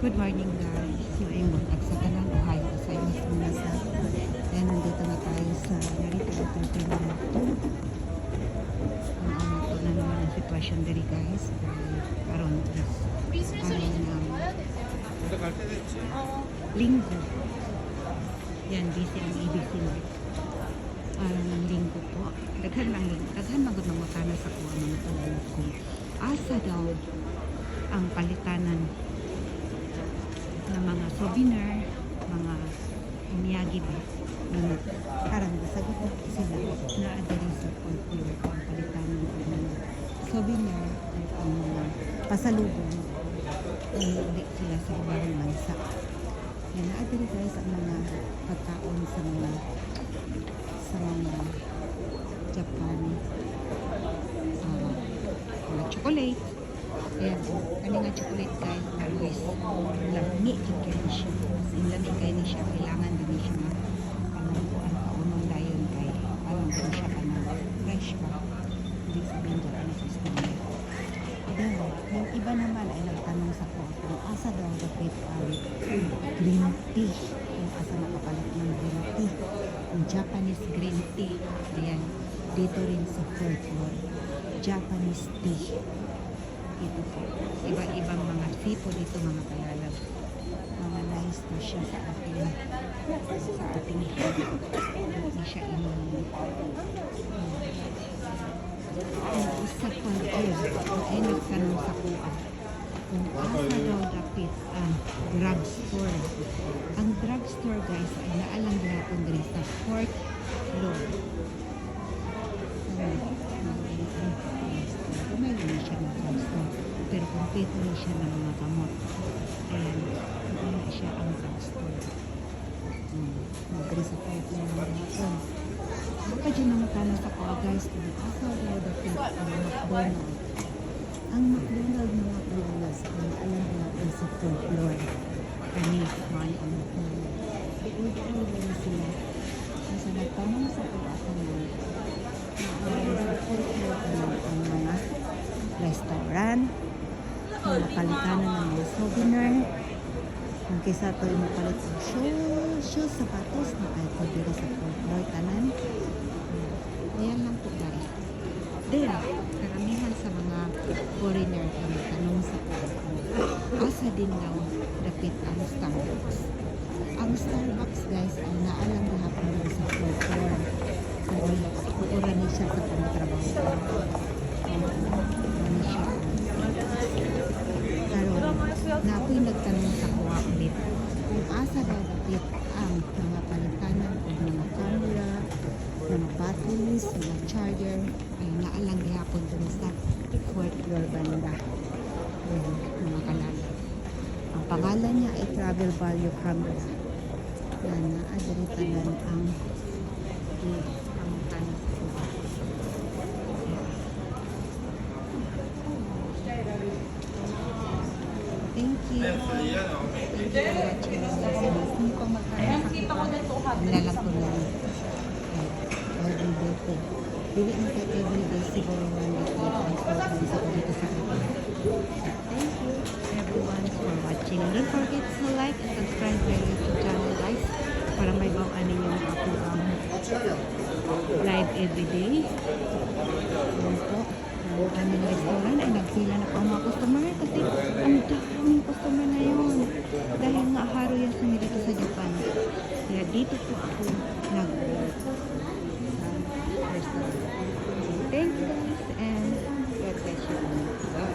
Good morning guys. Yung buntag sa kanang Ohio sa imas minasa. Kaya nandito na tayo sa Narita 2. Ang ano to na naman ang sitwasyon diri guys. Karon is aron um, linggo. Yan, busy ang ABC Mart. Aron ng linggo po. Daghan lang linggo. Daghan magod ng makana sa kuha mga tulog kung asa daw ang palitanan ng souvenir, mga umiyagi ba, na parang sagot sila na adari sa folklore ang palitanan ng mga souvenir at ang mga pasalubong. Kung uli sila sa ibang bansa. Yan, naadari guys ang mga pagkaon sa mga sa mga Japan. Uh, mga chocolate Ayan, kani nga chocolate guys, guys, lami jud kay ni siya. Sin lami kay ni siya, kailangan din siya nga ano ko ang kaunong dayon kay ano din siya kanang fresh ba. Hindi sabihin dyan ano sa story. Then, yung iba naman ay nagtanong sa ko kung asa daw dapat ang green tea. Kung asa nakapalit ng green tea. Yung Japanese green tea. Ayan, dito rin sa fourth floor. Japanese tea dito po. Iba-ibang mga tipo dito mga kalalab. Mga nice na siya sa ating sa ating hindi siya inumin. Ang isa pa yun, ay nagtanong sa kuha. Kung asa daw dapit ang drugstore. Ang drugstore guys ay naalang gihapon din sa fourth floor. Pero kompleto na siya ng mga gamot. Ayan, ano siya ang drugstore. Hmm. Nag-resupport na ng ito. Baka dyan naman tanong sa ko guys kung asa daw dapit ang McDonald's. Ang McDonald's ng McDonald's ay alam natin sa floor. Kani, man ang McDonald's. Iulit-ulit na sila. Kasi nagtanong sa ko ako na ang mga restaurant, mga palitanan ng mga souvenir, kung kisa yung mapalit ng shoes, shoes, sapatos, na kahit rin sa floor tanan. Ayan lang po guys. Then, karamihan sa mga foreigner ay nagtanong sa kung asa din daw dapit ang Starbucks. Ang Starbucks guys ay naalang gahapon daw sa floor floor. Pero uura ni siya sa pangtrabaho. Ano siya? Pero na ako'y nagtanong sa kuha ulit kung asa daw dapit ang mga palitanan o mga camera, mga batteries, mga charger ay naalang gihapon dun sa fourth floor banda. Ayan, mga kalala. Ang pangalan niya ay Travel Value Camera. Yan, naadritanan ang ang tanong. Thank you. Thank you. Hindi sa kuha. Nilalang ko lang. Everyday po. Dili mo kay everyday siguro one day may bawaan ninyo ang ako ang live everyday. Yan po. Ang aming restaurant ay nagpila